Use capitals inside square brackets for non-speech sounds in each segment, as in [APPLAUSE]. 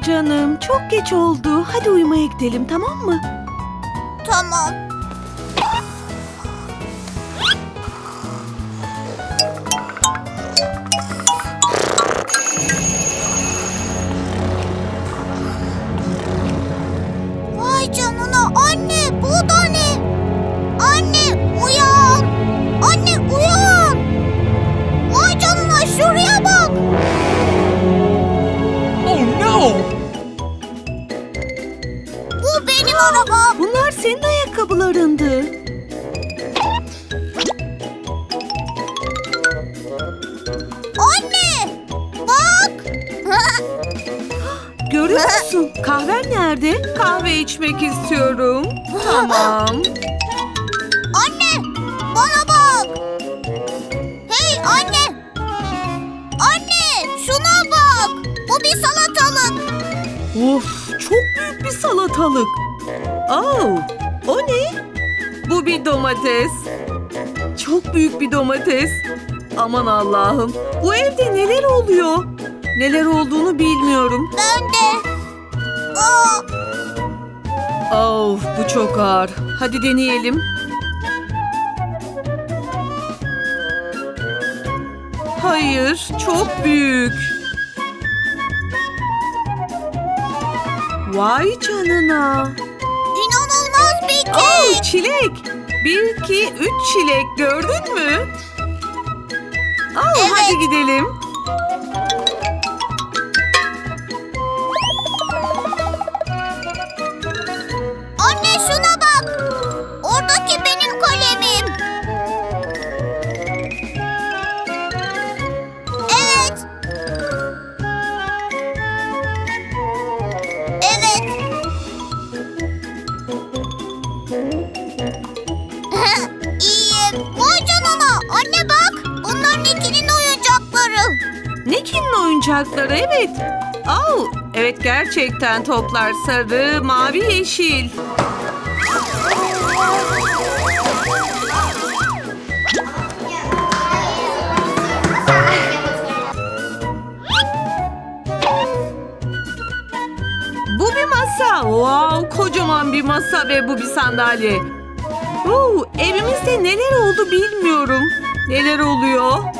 canım çok geç oldu. Hadi uyumaya gidelim tamam mı? Tamam. Ayakkabılarındı. Anne bak. [GASPS] Görüyor musun? Kahven nerede? Kahve içmek istiyorum. Tamam. [GASPS] Anne, bana bak. Hey anne. Anne, şuna bak. Bu bir salatalık. Of çok büyük bir salatalık. Oh, o ne? Bu bir domates. Çok büyük bir domates. Aman Allah'ım. Bu evde neler oluyor? Neler olduğunu bilmiyorum. Ben de. Aa, Of bu çok ağır. Hadi deneyelim. Hayır, çok büyük. Vay canına. Oh, çilek. Bir, iki, üç çilek gördün mü? Oh, Evet. Hadi gidelim. Nick'in oyuncakları evet. Oh, evet gerçekten toplar sarı, mavi, yeşil. Bu bir masa. Wow, kocaman bir masa ve bu bir sandalye. Oo, evimizde neler oldu bilmiyorum. Neler oluyor?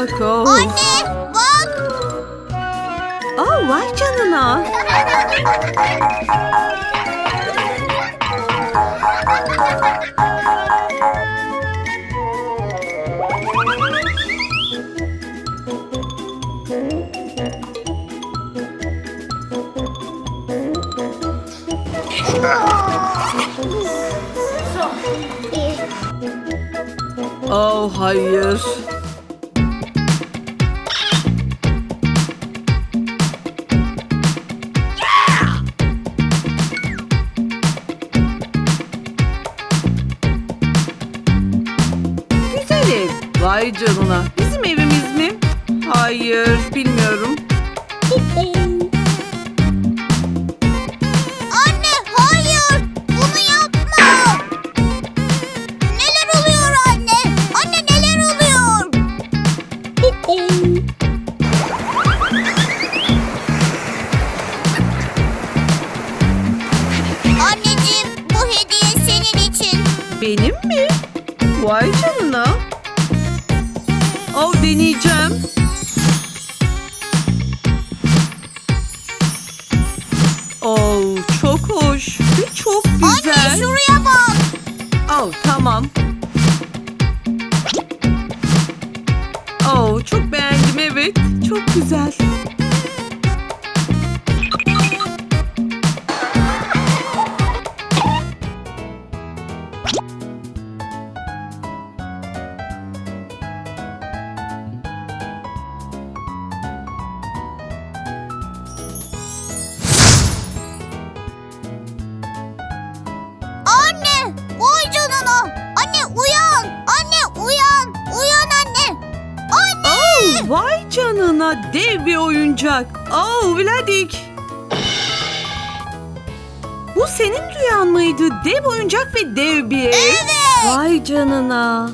Mutfak. Oh. Anne bak. Oh, vay canına. [LAUGHS] Oh, hayır. Vay canına. Bizim evimiz mi? Hayır, bilmiyorum. Anne hayır. Bunu yapma. Neler oluyor anne? Anne neler oluyor? Anneciğim bu hediye senin için. Benim mi? Vay canına. Oh, deneyeceğim. Oh, çok hoş ve çok güzel. Anne şuraya bak. Oh, tamam. Oh, çok beğendim evet. Çok güzel. Vay canına dev bir oyuncak. Oh Vladik. Bu senin rüyan mıydı? Dev oyuncak ve dev bir ev. Evet. Vay canına.